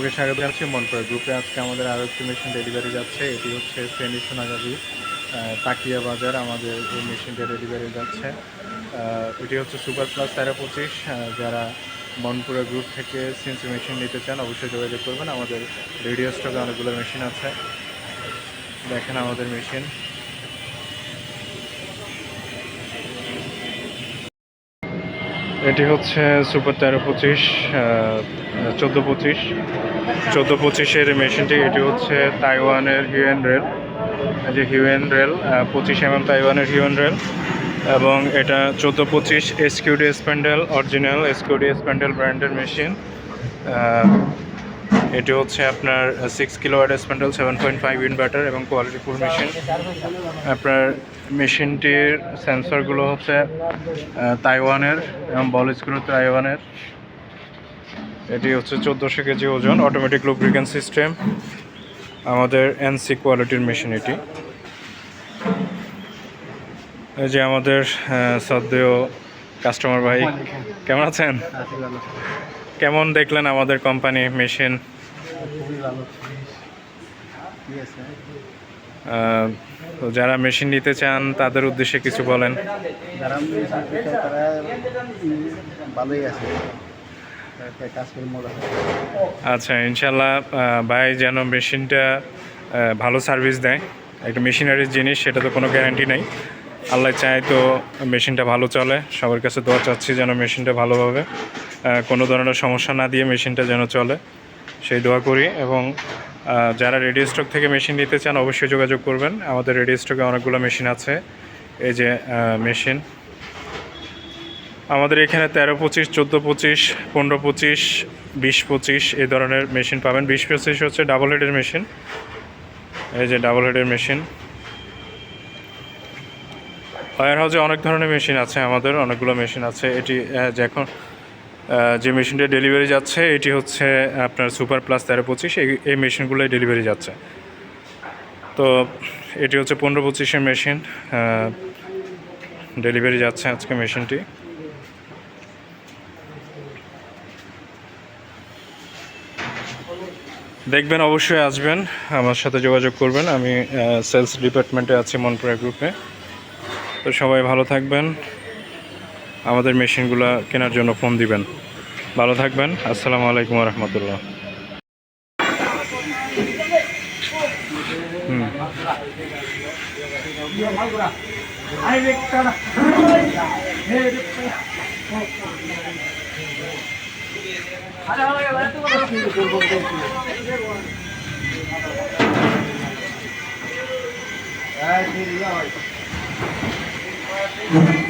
ওকে স্বাগত জানাচ্ছি মনপুরা গ্রুপে। আজকে আমাদের আরও একটি মেশিন ডেলিভারি যাচ্ছে। এটি হচ্ছে ফেনী সোনাগাজী তাকিয়া বাজার আমাদের এই মেশিনটা ডেলিভারি যাচ্ছে। এটি হচ্ছে সুপার প্লাস তেরো পঁচিশ। যারা মনপুরা গ্রুপ থেকে সিএনসি মেশিন নিতে চান, অবশ্যই যোগাযোগ করবেন। আমাদের রেডিও স্টকে অনেকগুলো মেশিন আছে। দেখেন আমাদের মেশিন এটি হচ্ছে সুপার তেরো পঁচিশ চোদ্দ পঁচিশ। চোদ্দ পঁচিশের মেশিনটি, এটি হচ্ছে তাইওয়ানের হিউএন রেল। যে হিউএন রেল পঁচিশ এমএম তাইওয়ানের হিউএন রেল। এবং এটা চোদ্দ পঁচিশ এসকিউডি স্প্যান্ডেল অরিজিনাল এসকিউডি স্প্যান্ডেল ব্র্যান্ডের মেশিন এটি হচ্ছে আপনার six kilo watt spindle seven point five inverter এবং কোয়ালিটি ফুল মেশিন আপনার মেশিনটির সেন্সরগুলো হচ্ছে তাইওয়ানের এবং বল স্ক্রু তাইওয়ানের। এটি হচ্ছে চোদ্দোশো কেজি ওজন অটোমেটিক লুব্রিকেন্ট সিস্টেম আমাদের এনসি কোয়ালিটির মেশিন এটি। এই যে আমাদের সদ্দেয় কাস্টমার ভাই কেমন আছেন? কেমন দেখলেন আমাদের কোম্পানি মেশিন তো যারা মেশিন নিতে চান তাদের উদ্দেশ্যে কিছু বলেন। ভালোই আছে। আচ্ছা ইনশাল্লাহ ভাই যেন মেশিনটা ভালো সার্ভিস দেয়। একটা মেশিনারির জিনিস সেটা তো কোনো গ্যারান্টি নেই। আল্লাহ চায় তো মেশিনটা ভালো চলে। সবার কাছে দোয়া চাচ্ছি যেন মেশিনটা ভালোভাবে কোনো ধরনের সমস্যা না দিয়ে মেশিনটা যেন চলে। সেই দোয়া করি এবং যারা রেডি স্টক থেকে মেশিন নিতে চান অবশ্যই যোগাযোগ করবেন। আমাদের রেডি স্টকে অনেকগুলো মেশিন আছে। এই যে মেশিন। আমাদের এখানে তেরো পঁচিশ চোদ্দ পঁচিশ পনেরো পঁচিশ বিশ পঁচিশ এই ধরনের মেশিন পাবেন। বিশ পঁচিশ হচ্ছে ডাবল হেডের মেশিন এই যে ডাবল হেডের মেশিন ফায়ার হাউসে অনেক ধরনের মেশিন আছে আমাদের অনেকগুলো মেশিন আছে। এটি আহ, যে মেশিনটা ডেলিভারি যাচ্ছে, এটি হচ্ছে আপনার সুপার প্লাস তেরো পঁচিশ। এই এই মেশিনগুলোই ডেলিভারি যাচ্ছে। তো এটি হচ্ছে পনেরো পঁচিশের মেশিন। ডেলিভারি যাচ্ছে আজকে মেশিনটি। দেখবেন, অবশ্যই আসবেন, আমার সাথে যোগাযোগ করবেন। আমি সেলস ডিপার্টমেন্টে আছি মনপুরা গ্রুপে। তো সবাই ভালো থাকবেন। আমাদের মেশিনগুলো কেনার জন্য ফোন দিবেন ভালো থাকবেন আসসালামু আলাইকুম রহমতুল্লাহ হুম কাজ